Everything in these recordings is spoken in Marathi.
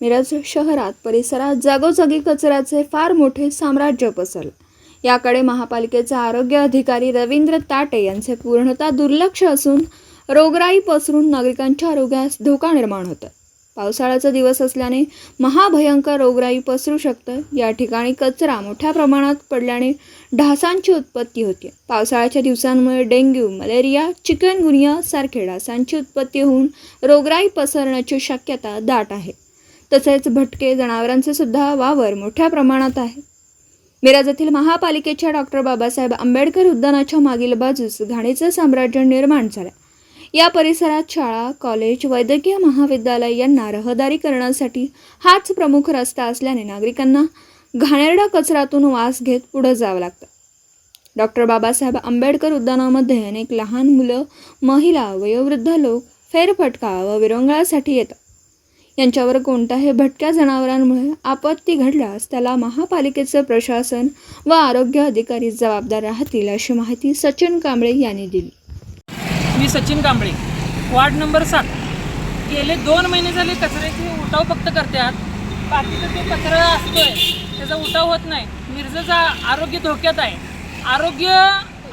मिरज शहरात परिसरात जागोजागी कचऱ्याचे फार मोठे साम्राज्य पसरले. याकडे महापालिकेचे आरोग्य अधिकारी रवींद्र ताटे यांचे पूर्णतः दुर्लक्ष असून रोगराई पसरून नागरिकांच्या आरोग्यास धोका निर्माण होतो पावसाळ्याचा दिवस असल्याने महाभयंकर रोगराई पसरू शकतं या ठिकाणी कचरा मोठ्या प्रमाणात पडल्याने ढासांची उत्पत्ती होते. पावसाळ्याच्या दिवसांमुळे डेंग्यू मलेरिया चिकनगुनिया सारखे डासांची उत्पत्ती होऊन रोगराई पसरण्याची शक्यता दाट आहे. तसेच भटके जनावरांचे सुद्धा वावर मोठ्या प्रमाणात आहे. मिराजातील महापालिकेच्या डॉक्टर बाबासाहेब आंबेडकर उद्यानाच्या मागील बाजूस घाणीचं साम्राज्य निर्माण झालं. या परिसरात शाळा कॉलेज वैद्यकीय महाविद्यालय यांना रहदारी करण्यासाठी हाच प्रमुख रस्ता असल्याने नागरिकांना घाणेरडा कचऱ्यातून वास घेत पुढे जावं लागतं. डॉक्टर बाबासाहेब आंबेडकर उद्यानामध्ये अनेक लहान मुलं महिला वयोवृद्ध लोक फेरफटका व विरंगळासाठी येतात. यांच्यावर कोणत्याही भटक्या जनावरांमुळे आपत्ती घडल्यास त्याला महापालिकेचं प्रशासन व आरोग्य अधिकारी जबाबदार राहतील अशी माहिती सचिन कांबळे यांनी दिली. मी सचिन कांबळे वार्ड नंबर सात. गेले दोन महिने झाले कचऱ्याचे उठाव फक्त करतात. बाकीचा जो कचरा असतोय त्याचा उठाव होत नाही. मिरजेचा आरोग्य धोक्यात आहे. आरोग्य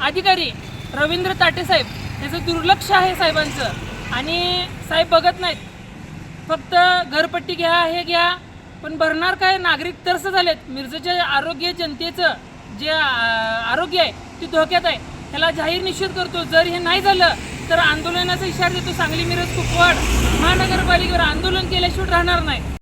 अधिकारी रवींद्र ताटे साहेब त्याचं दुर्लक्ष आहे साहेबांचं. आणि साहेब बघत नाहीत फक्त घरपट्टी घ्या हे घ्या. पण भरणार काय? नागरिक तरस झालेत. मिरजेच्या आरोग्य जनतेचं जे आरोग्य आहे ते धोक्यात आहे. ह्याला जाहीर निषेध करतो. जर हे नाही झालं तर आंदोलनाचा इशारा देतो. सांगली मिरज कुपवाड महानगरपालिकेवर आंदोलन केल्याशिवाय राहणार नाही.